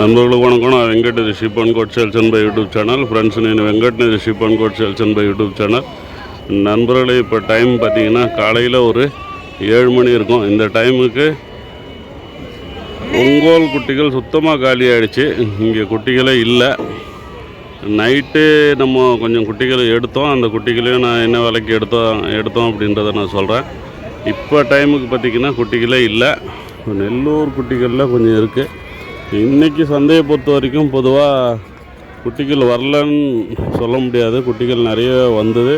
నన్బర్లకు వణకం నా Venkata sheep and goat sales and buy YouTube channel friends నేను வெங்கட்னு sheep and goat sales and buy YouTube channel நண்பர்களே இப்போ time பார்த்தீங்கன்னா காலையில் ஒரு ஏழு மணி இருக்கும் இந்த டைமுக்கு ஒங்கோல் குட்டிகள் சுத்தமாக காலி ஆயிடுச்சு இங்கே குட்டிகளே இல்லை நைட்டு நம்ம கொஞ்சம் குட்டிகளை எடுத்தோம் அந்த குட்டிகளையும் நான் என்ன விலைக்கு எடுத்தோம் எடுத்தோம் அப்படின்றத நான் சொல்கிறேன் இப்போ டைமுக்கு பார்த்திங்கன்னா குட்டிகளே இல்லை நெல்லூர் குட்டிகளில் கொஞ்சம் இருக்குது இன்றைக்கி சந்தையை பொறுத்த வரைக்கும் பொதுவாக குட்டிகள் வரலன்னு சொல்ல முடியாது. குட்டிகள் நிறைய வந்தது.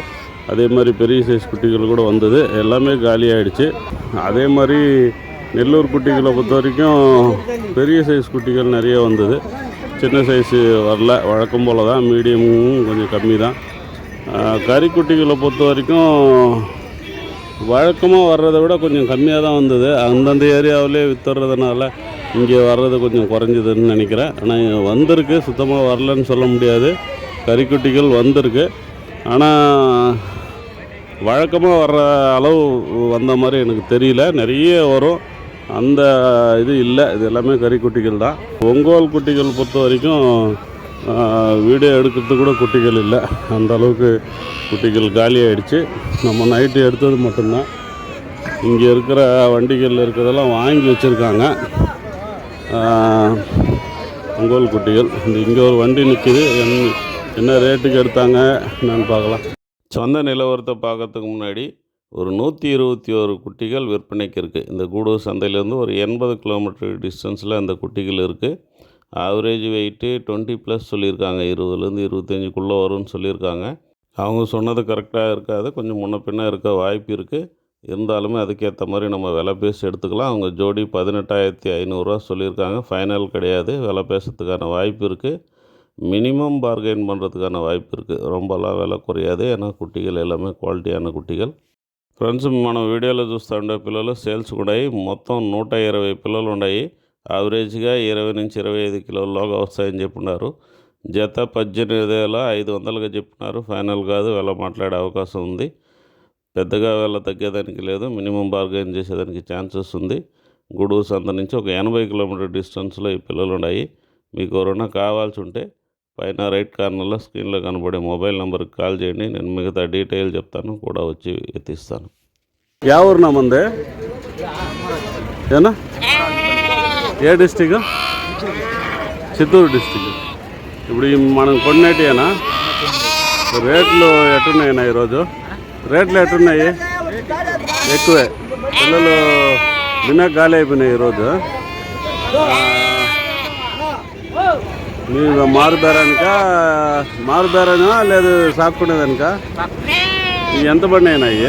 அதே மாதிரி பெரிய சைஸ் குட்டிகள் கூட வந்தது. எல்லாமே காலி ஆகிடுச்சு அதே மாதிரி நெல்லூர் குட்டிகளை பொறுத்த வரைக்கும் பெரிய சைஸ் குட்டிகள் நிறைய வந்தது. சின்ன சைஸு வரல. வழக்கம் போல் தான் மீடியமும் கொஞ்சம் கம்மி தான் கறிக்குட்டிகளை பொறுத்த வரைக்கும் வழக்கமாக வர்றதை விட கொஞ்சம் கம்மியாக தான் வந்தது. அந்தந்த ஏரியாவிலே வித்துறதுனால இங்கே வர்றது கொஞ்சம் குறைஞ்சதுன்னு நினைக்கிறேன். ஆனால் வந்திருக்கு சுத்தமாக வரலன்னு சொல்ல முடியாது. கறிக்குட்டிகள் வந்திருக்கு. ஆனால் வழக்கமாக வர்ற அளவு வந்த மாதிரி எனக்கு தெரியல. நிறைய வரும். அந்த இது இல்லை. இது எல்லாமே கறிக்குட்டிகள் தான். ஒங்கோல் குட்டிகள் பொறுத்த வரைக்கும் வீடியோ எடுக்கிறதுக்கு கூட குட்டிகள் இல்லை. அந்த அளவுக்கு குட்டிகள் காலியாகிடுச்சு நம்ம நைட்டு எடுத்தது மட்டும்தான். இங்கே இருக்கிற வண்டிகளில் இருக்கிறதெல்லாம் வாங்கி வச்சுருக்காங்க. ஒங்கோல் குட்டிகள். இந்த இங்கே ஒரு வண்டி நிற்கிது என்- என்ன ரேட்டுக்கு எடுத்தாங்க என்னன்னு பார்க்கலாம். சொந்த நிலவரத்தை பார்க்கறதுக்கு முன்னாடி ஒரு நூற்றி இருபத்தி ஒரு குட்டிகள் விற்பனைக்கு இருக்குது இந்த கூடூர் சந்தையிலேருந்து ஒரு எண்பது கிலோமீட்டர் டிஸ்டன்ஸில் அந்த குட்டிகள் இருக்குது ஆவரேஜ் வெயிட்டு டுவெண்ட்டி ப்ளஸ் சொல்லியிருக்காங்க. இருபதுலேருந்து இருபத்தஞ்சுக்குள்ளே வரும்னு சொல்லியிருக்காங்க. அவங்க சொன்னது கரெக்டாக இருக்காது. கொஞ்சம் முன்ன பின்னே இருக்க வாய்ப்பு இருக்குது இருந்தாலுமே அதுக்கேற்ற மாதிரி நம்ம விலை பேசி எடுத்துக்கலாம் அவங்க ஜோடி பதினெட்டாயிரத்தி ஐநூறுரூவா சொல்லியிருக்காங்க ஃபைனல் கிடையாது விலை பேசுறதுக்கான வாய்ப்பு இருக்குது மினிமம் பார்கெயின் பண்ணுறதுக்கான வாய்ப்பு இருக்குது ரொம்பலாம் விலை குறையாது ஏன்னா குட்டிகள் எல்லாமே குவாலிட்டியான குட்டிகள் ఫ్రెండ్స్ మనం வீடியோவில் చూస్తూ ఉండే పిల్లలు సేల్స్ కూడా మొత్తం నూట ఇరవై పిల్లలు ఉన్నాయి యావరేజ్గా ఇరవై నుంచి ఇరవై ఐదు కిలోల్లోగా వస్తాయని చెప్పున్నారు జత పద్దెనిమిది ఐదు వందలుగా చెప్పున్నారు ఫైనల్ కాదు వెళ్ళ మాట్లాడే అవకాశం ఉంది పెద్దగా వేళ తగ్గేదానికి లేదు. మినిమం బార్గైన్ చేసేదానికి ఛాన్సెస్ ఉంది. గూడూరు సంత నుంచి ఒక ఎనభై కిలోమీటర్ డిస్టెన్స్లో ఈ పిల్లలు ఉన్నాయి మీకు ఎవరైనా కావాల్సి ఉంటే పైన రైట్ కార్నర్లో స్క్రీన్లో కనబడే మొబైల్ నెంబర్కి కాల్ చేయండి. నేను మిగతా డీటెయిల్ చెప్తాను. కూడా వచ్చి ఎత్తిస్తాను. యా ఊరినా ముందే? ఏనా? ఏ డిస్టిక్ చిత్తూరు డిస్టిక్ ఇప్పుడు మనం కొన్నేటియేనా? రేట్లు ఎట్టున్నాయినా ఈరోజు? రేట్లు ఎట్టున్నాయి ఎక్కువే. పిల్లలు నిన్న గాలి అయిపోయినాయి ఈరోజు. మీరు మారు బేరానిక లేదు సాక్కునేదానిక? ఎంత పడినాయినా అవి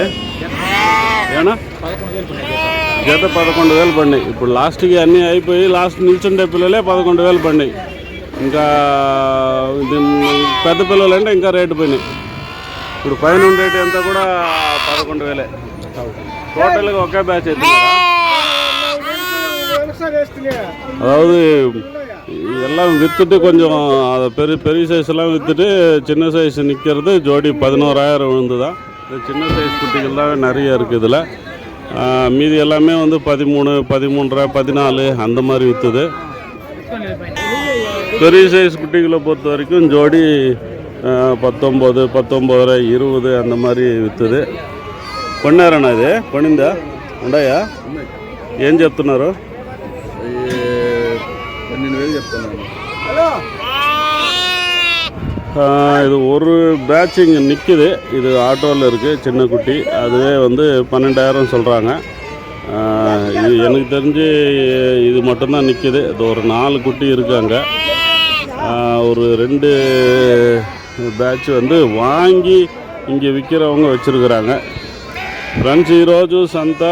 ఏనా? జత పదకొండు వేలు పడినాయి. ఇప్పుడు లాస్ట్కి అన్నీ అయిపోయి లాస్ట్ నిల్చుండే పిల్లలే పదకొండు వేలు పడినాయి. ఇంకా పెద్ద పిల్లలు అంటే ఇంకా రేటు పోయినాయి. ఇప్పుడు పైన ఉండేటి అంతా కూడా పదకొండు వేలే టోటల్గా ఒకే బ్యాచ్ అవుతున్నారా அதாவது எல்லாம் விற்றுட்டு கொஞ்சம் அதை பெரிய பெரிய சைஸ்லாம் விற்றுட்டு சின்ன சைஸ் நிற்கிறது ஜோடி பதினோராயிரம் விழுந்துதான் இந்த சின்ன சைஸ் குட்டிகள் தான் நிறைய இருக்குது இதில் மீதி எல்லாமே வந்து பதிமூணு பதிமூன்றரை பதினாலு அந்த மாதிரி விற்றுது பெரிய சைஸ் குட்டிகளை பொறுத்த வரைக்கும் ஜோடி பத்தொம்போது பத்தொம்போது இருபது அந்த மாதிரி விற்றுது కొన్నారన్న இது? కొనిందా உண்டாயா? ఏం చెప్తున్నారు இது ஒரு பேட்ச் இங்கே நிற்கிது இது ஆட்டோவில் இருக்குது சின்ன குட்டி. அதுவே வந்து பன்னெண்டாயிரம் சொல்கிறாங்க இது எனக்கு தெரிஞ்சு இது மட்டும்தான் நிற்கிது இது ஒரு நாலு குட்டி இருக்காங்க ஒரு ரெண்டு బ్యాచ్ வந்து வாங்கி இங்கே விற்கிறவங்க வச்சுருக்குறாங்க. ఫ్రెండ్స్ ఈరోజు సంత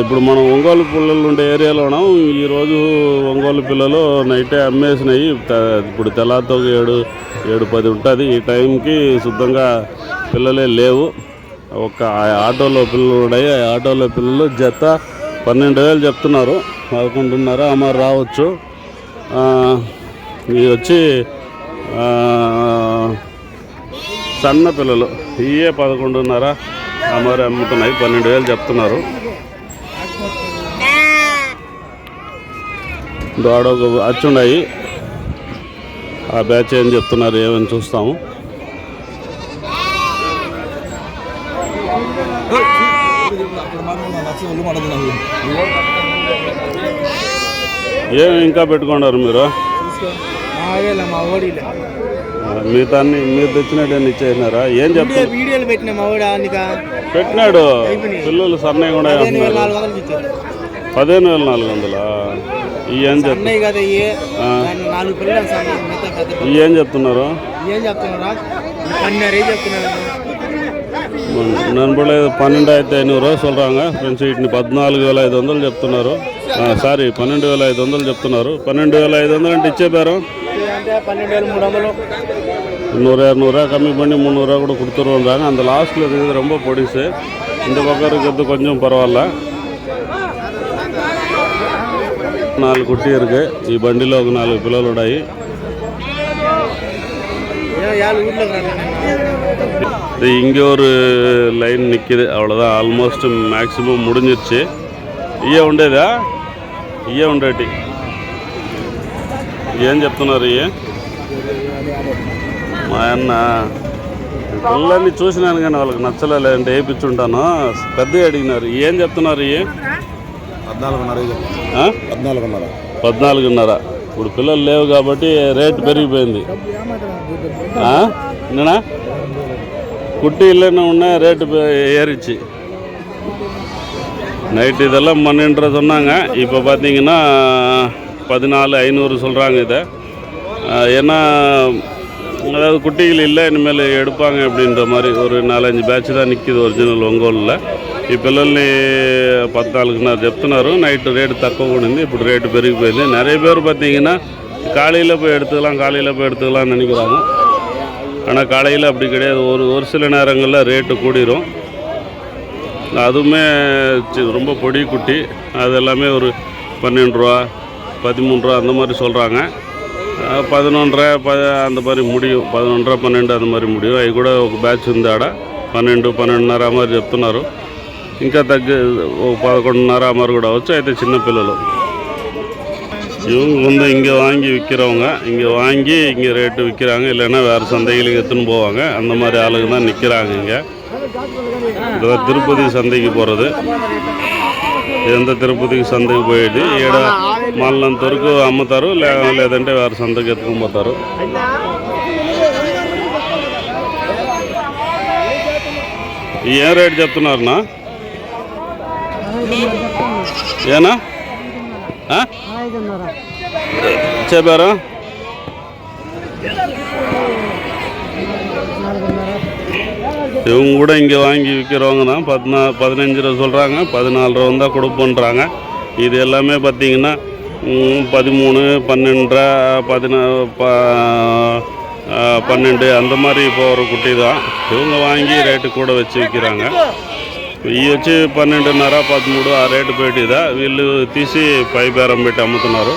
ఇప్పుడు మనం ఒంగోలు పిల్లలు ఉండే ఏరియాలో ఉన్నాం ఈరోజు ఒంగోలు పిల్లలు నైటే అమ్మేసినాయి ఇప్పుడు తెల్లతో ఏడు ఏడు పది ఉంటుంది ఈ టైంకి శుద్ధంగా పిల్లలే లేవు ఒక ఆటోలో పిల్లలు ఉన్నాయి ఆటోలో పిల్లలు జత పన్నెండు వేలు చెప్తున్నారు పదకొండున్నర అమ్మ రావచ్చు ఇది వచ్చి సన్న పిల్లలు. ఇవే పదకొండున్నర అమ్మరు అమ్ముతున్నాయి. పన్నెండు వేలు చెప్తున్నారు. దోడ ఒక అచ్చుండాయి ఆ బ్యాచ్ ఏం చెప్తున్నారు ఏమని చూస్తాము. ఏం ఇంకా పెట్టుకున్నారు మీరు? నాగేలా మా మిగతా అన్ని మీరు తెచ్చినట్టు ఇచ్చేసినారా? ఏం చెప్తా వీడియోలు పెట్టిన మా పెట్టినాడు. పిల్లలు సన్నయ్య కూడా పదిహేను వేల నాలుగు వందలా? ఏం చెప్తున్నారు? ఏం? చెప్తున్నారు? నన్బులే పన్నెండు అయితే ఐనూరు చూడరాంగ ఫ్రెండ్స్ వీటిని పద్నాలుగు వేల ఐదు వందలు చెప్తున్నారు. సారీ పన్నెండు వేల ఐదు వందలు చెప్తున్నారు. పన్నెండు వేల ఐదు వందలు అంటే ఇచ్చేపారు நூறு இரநூறுவா கம்மி பண்ணி முந்நூறுரூவா கூட கொடுத்துருவோம் அந்த லாஸ்ட்டில் இருக்கிறது ரொம்ப பொடிசு. இந்த பக்கம் இருக்கிறது கொஞ்சம் பரவாயில்ல. நாலு குட்டி ఇరుకు இ బండిలో ஒரு நாலு పిల్లలు ఉన్నాయి இங்கே ஒரு லைன் நிற்கிது அவ்வளோதான் ஆல்மோஸ்ட் மேக்ஸிமம் முடிஞ்சிருச்சு. ஈய உண்டேதா? ஈய உண்டாட்டி. ఏం చెప్తున్నారు ఇయ్యే మా అన్న పిల్లల్ని చూసినాను కానీ వాళ్ళకి నచ్చలేదు అంటే వేయించుంటాను పెద్దగా అడిగినారు ఏం చెప్తున్నారు ఇయ్యే పద్నాలుగున్నర ఇది. ఆ? పద్నాలుగున్నర పద్నాలుగున్నర ఇప్పుడు పిల్లలు లేవు కాబట్టి రేటు పెరిగిపోయింది ఆ? என்னண்ணா குட்டி இல்லைன்னு உடனே ரேட்டு பே- ஏறிச்சு நைட்டு இதெல்லாம் பன்னெண்டரை சொன்னாங்க இப்போ பார்த்தீங்கன்னா பதினாலு ஐநூறு சொல்கிறாங்க இதை. ஏன்னா அதாவது குட்டிகள் இல்லை இனிமேல் எடுப்பாங்க அப்படின்ற மாதிரி ஒரு நாலஞ்சு பேட்ச் தான் நிற்கிது ஒரிஜினல் ఒంగోలులో ఈ పిల్లల్ని పద్నాలుగున్నర நைட்டு ரேட்டு தக்க తక్కువ இப்படி ரேட்டு பெருகி పెరిగిపోయింది நிறைய பேர் பார்த்தீங்கன்னா காலையில் போய் எடுத்துக்கலாம் காலையில் போய் எடுத்துக்கலாம்னு நினைக்கிறாங்க. ஆனால் காலையில் அப்படி கிடையாது. ஒரு ஒரு சில நேரங்களில் ரேட்டு கூடிரும். அதுவுமே ரொம்ப பொடி குட்டி. அது எல்லாமே ஒரு பன்னெண்டு ரூபா பதிமூணு ரூபா அந்த மாதிரி சொல்கிறாங்க పదనొండర ప అంత మరి ముడియం పదనొండర పన్నెండు అంత మరి ముడియం అవి కూడా ఒక బ్యాచ్ ఉంది ఆడ పన్నెండు పన్నెండున్నర ఆ మరి చెప్తున్నారు ఇంకా తగ్గి ఒక పదకొండున్నర ఆ మరి కూడా అవచ్చు అయితే చిన్నపిల్లలు இவங்க வந்து இங்கே வாங்கி விற்கிறவங்க இங்கே வாங்கி இங்கே ரேட்டு விற்கிறாங்க இல்லைன்னா வேறு சந்தைகளுக்கு எடுத்துன்னு போவாங்க அந்த மாதிரி ஆளுங்க தான் நிற்கிறாங்க இங்கே இதுதான் திருப்பதி சந்தைக்கு போகிறது ఇదంతా తిరుపతికి సంతకి పోయేది. ఈడ మళ్ళంతవరకు అమ్ముతారు లేదంటే వారు సంతకి ఎత్తుకొని పోతారు. ఏం రేట్ చెప్తున్నారునా ఏనా? ఆ? చెప్పారా? இவங்க கூட இங்கே வாங்கி விற்கிறவங்க தான் பதினா பதினஞ்சு ரூபா சொல்கிறாங்க பதினாலு ரூபா தான் கொடுப்போன்றாங்க இது எல்லாமே பார்த்தீங்கன்னா ம், பதிமூணு பன்னெண்டரை பதினா ப ஆ, பன்னெண்டு அந்த மாதிரி போகிற குட்டி தான் இவங்க வாங்கி ரேட்டு கூட வச்சு விற்கிறாங்க ఇవి వచ్చి పన్నెండున్నర పదమూడు ఆ రేటు పెట్టిదా వీళ్ళు తీసి పై బేరం పెట్టి అమ్ముతున్నారు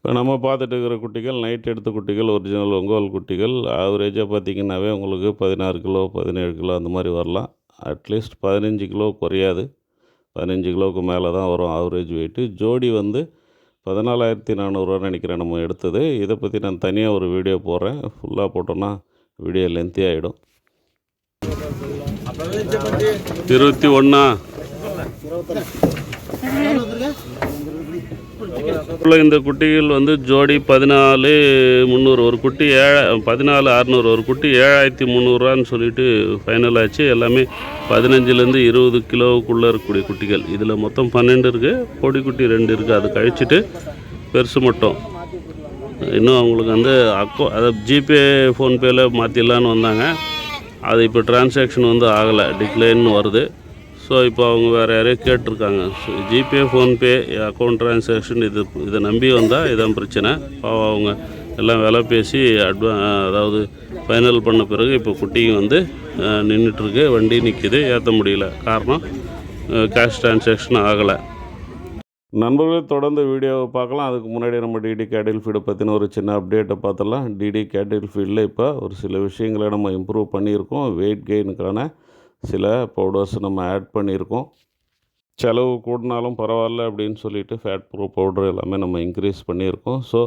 இப்போ நம்ம பார்த்துட்டு இருக்கிற குட்டிகள் நைட் எடுத்த குட்டிகள் ஒரிஜினல் ஒங்கோல் குட்டிகள் ஆவரேஜாக பார்த்தீங்கன்னாவே உங்களுக்கு பதினாறு கிலோ பதினேழு கிலோ அந்த மாதிரி வரலாம். அட்லீஸ்ட் பதினஞ்சு கிலோ குறையாது. பதினஞ்சு கிலோவுக்கு மேலே தான் வரும் ஆவரேஜ் வெயிட்டு ஜோடி வந்து பதினாலாயிரத்தி நானூறுரூவா நினைக்கிறேன் நம்ம எடுத்தது. இதை பற்றி நான் தனியாக ஒரு வீடியோ போடுறேன். ஃபுல்லாக போட்டோன்னா வீடியோ லென்த்தி ஆகிடும் இருபத்தி ஒன்றா இந்த குட்டிகள் வந்து ஜோடி பதினாலு முந்நூறு ஒரு குட்டி ஏழ பதினாலு அறநூறு ஒரு குட்டி ஏழாயிரத்தி முந்நூறுரூவான்னு சொல்லிட்டு ஃபைனல் ஆச்சு. எல்லாமே பதினஞ்சுலேருந்து இருபது கிலோவுக்குள்ளே இருக்கக்கூடிய குட்டிகள். இதில் மொத்தம் பன்னெண்டு இருக்குது பொடி குட்டி ரெண்டு இருக்குது அது கழிச்சிட்டு பெருசு மட்டும். இன்னும் அவங்களுக்கு வந்து அக்கோ அதை ஜிபே ஃபோன்பேயில் மாற்றிடலான்னு வந்தாங்க. அது இப்போ டிரான்சாக்ஷன் வந்து ஆகலை. டிக்ளைன்னு வருது. ஸோ இப்போ அவங்க வேறு யாரையோ கேட்டிருக்காங்க. So GPay PhonePe account transaction இது இதை நம்பி வந்தால் இதான் பிரச்சனை. பாவம் அவங்க எல்லாம் விலை பேசி அட்வா அதாவது ஃபைனல் பண்ண பிறகு இப்போ குட்டியும் வந்து நின்றுட்டுருக்கு வண்டி நிற்கிது ஏற்ற முடியல. காரணம் கேஷ் டிரான்சாக்ஷன் ஆகலை. நண்பர்களே தொடர்ந்து வீடியோவை பார்க்கலாம். அதுக்கு முன்னாடி நம்ம டிடி கேட்டில் ஃபீடை பற்றின ஒரு சின்ன அப்டேட்டை பார்த்துடலாம். டிடி கேட்டில் ஃபீல்டில் இப்போ ஒரு சில விஷயங்களை நம்ம இம்ப்ரூவ் பண்ணியிருக்கோம். வெயிட் கெயினுக்கான சில பவுடர்ஸ் நம்ம ஆட் பண்ணியிருக்கோம். செலவு கூடினாலும் பரவாயில்ல அப்படின்னு சொல்லிட்டு ஃபேட் ப்ரூஃப் பவுடர் எல்லாமே நம்ம இன்க்ரீஸ் பண்ணியிருக்கோம். ஸோ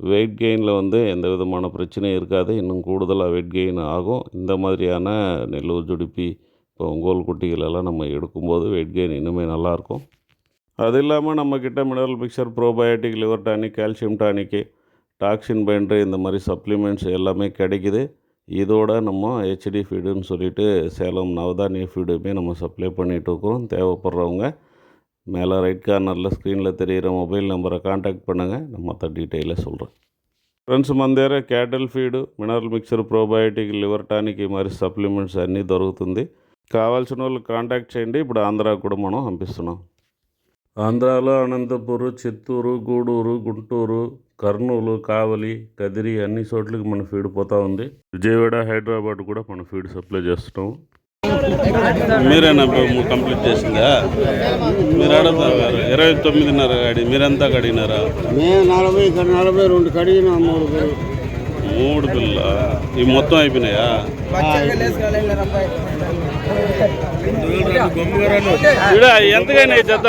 வெயிட் கெயினில் வந்து எந்த விதமான பிரச்சனையும் இருக்காது. இன்னும் கூடுதலாக வெயிட் கெயின் ஆகும். இந்த மாதிரியான நெல்லூர் ஜுடிப்பி இப்போ ஒங்கோல் குட்டிகளெல்லாம் நம்ம எடுக்கும்போது வெயிட் கெயின் இன்னுமே நல்லாயிருக்கும் அது இல்லாமல் நம்மக்கிட்ட mineral mixture probiotic liver tonic calcium tonic toxin binder இந்த மாதிரி சப்ளிமெண்ட்ஸ் எல்லாமே கிடைக்குது. இதோட நம்ம ஹெச்டி ஃபீடுன்னு சொல்லிட்டு சேலம் நவதானிய ஃபீடுமே நம்ம சப்ளை பண்ணிகிட்டு இருக்கிறோம் தேவைப்படுறவங்க மேலே ரைட் கார்னரில் ஸ்க்ரீனில் தெரிகிற மொபைல் நம்பரை காண்டாக்ட் பண்ணுங்கள் நான் மற்ற டீட்டெயிலாக சொல்கிறேன் ఫ్రెండ్స్ మన దగ్గర cattle feed mineral mixture probiotic liver tonic ఈ మరి సప్లిమెంట్స్ అన్నీ దొరుకుతుంది కావాల్సిన వాళ్ళు కాంటాక్ట్ చేయండి ఇప్పుడు ఆంధ్రాకు కూడా మనం పంపిస్తున్నాం ఆంధ్రాలో అనంతపూర్ చిత్తూరు గూడూరు గుంటూరు కర్నూలు కావలి కదిరి అన్ని చోట్లకి మన ఫీడ్ పోతా ఉంది. విజయవాడ హైదరాబాద్ కూడా మన ఫీడ్ సప్లై చేస్తున్నాం మీరేనా కంప్లీట్ చేసిందా? మీరు అడుగుతారు ఇరవై తొమ్మిదిన్నర అడి మీరెంత అడిగినారా మేము నలభై నలభై రెండు కడిగిన మూడు మూడు పిల్ల ఇవి మొత్తం అయిపోయినాయా? ఈడ ఎంతకైనా జత?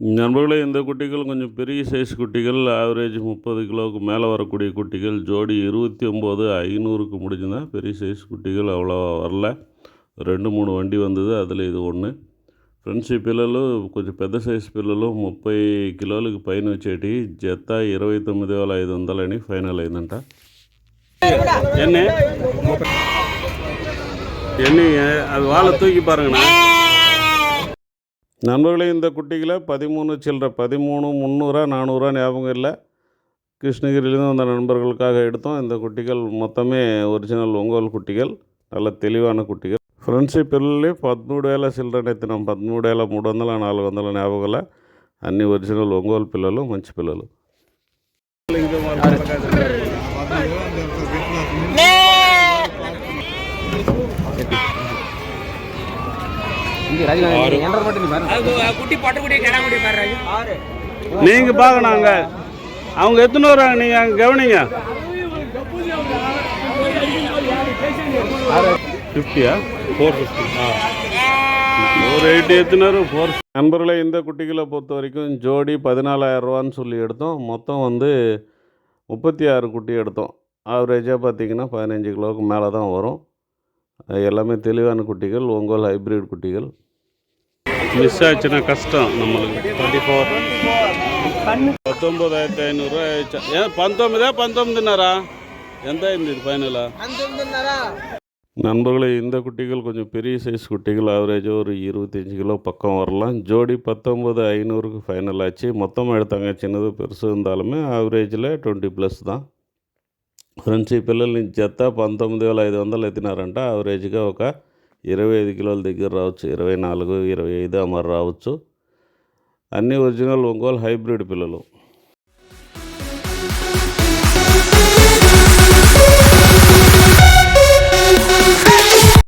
நண்பர்களே இந்த குட்டிகள் கொஞ்சம் பெரிய சைஸ் குட்டிகள். ஆவரேஜ் முப்பது கிலோவுக்கு மேலே வரக்கூடிய குட்டிகள். ஜோடி இருபத்தி ஒம்பது ஐநூறுக்கு முடிஞ்சுன்னா பெரிய சைஸ் குட்டிகள் அவ்வளோ வரல. ரெண்டு மூணு வண்டி வந்தது அதில் இது ஒன்று ఫ్రెండ్స్ ఈ கொஞ்சம் కొంచెం சைஸ் సైజు పిల్లలు ముప్పై కిలోలకు வச்சேட்டி ஜெத்தா జత ఇరవై తొమ్మిది వేల ఐదు వందలని ఫైనల్ అయిందంట ఎన్ని ఎన్ని அது வாழை தூக்கி பாருங்கண்ணா நண்பர்களே இந்த குட்டிகளை பதிமூணு சில்லற பதிமூணு முந்நூறா நானூறா ஞாபகம் இல்லை கிருஷ்ணகிரியிலேருந்து வந்த நண்பர்களுக்காக எடுத்தோம் இந்த குட்டிகள் మొత్తమే ఒరిజినల్ ఒంగోలు కుట్టిగల్ நல்ல తెలివైన కుట్టిగల్ ఫ్రెండ్స్ ఈ పిల్లల్ని పదమూడు వేల చిల్లరని ఎత్తినాం పదమూడు వేల మూడు వందల నాలుగు వందల జ్ఞాపకాల అన్ని ఒరిజినల్ ఒంగోలు పిల్లలు మంచి పిల్లలు குட்டி பொட்டை குட்டி கிடா குட்டி பாரு நீங்கள் பார்க்கணாங்க அவங்க எத்தனை வராங்க? நீங்கள் அங்கே கவனிங்க. ஃபிஃப்டியா ஃபோர் ஃபிஃப்டி ஃபோர் எயிட்டி எத்தினாரு ஃபோர் நண்பர்களே இந்த குட்டிகளை பொறுத்த வரைக்கும் ஜோடி பதினாலாயிரம் ரூபான்னு சொல்லி எடுத்தோம். மொத்தம் வந்து முப்பத்தி ஆறு குட்டி எடுத்தோம். ஆவரேஜாக பார்த்தீங்கன்னா பதினஞ்சு கிலோவுக்கு மேலே தான் வரும். அது எல்லாமே தெளிவான குட்டிகள் ஒங்கோல் ஹைப்ரிட் குட்டிகள். மிஸ் ஆச்சுன்னா கஷ்டம் நம்மளுக்கு டுவெண்ட்டி ஃபோர் పంతొమ్మిది ఐనూరు ఏ పంతొమ్మిదా పంతొమ్మిదిన్నరా ఎంత అయింది ఇది ఫైనల్ நண்பர்களே இந்த குட்டிகள் கொஞ்சம் பெரிய சைஸ் குட்டிகள் ஆவரேஜாக ஒரு இருபத்தஞ்சி கிலோ பக்கம் வரலாம் ஜோடி பத்தொம்பது ஐநூறுக்கு ஃபைனல் ஆச்சு மொத்தமாக எடுத்தாங்க சின்னது பெருசு இருந்தாலுமே ఆవరేజ్లో ట్వంటీ ప్లస్ దా ఫ్రెండ్స్ ఈ పిల్లల్ని జత పంతొమ్మిది వేల ఐదు వందలు ఎత్తినారంట ఆవరేజ్గా ఒక ఇరవై ఐదు కిలోల దగ్గర రావచ్చు ఇరవై నాలుగు ఇరవై ఐదు అమరు రావచ్చు. అన్నీ ఒరిజినల్ ఒంగోలు హైబ్రిడ్ పిల్లలు.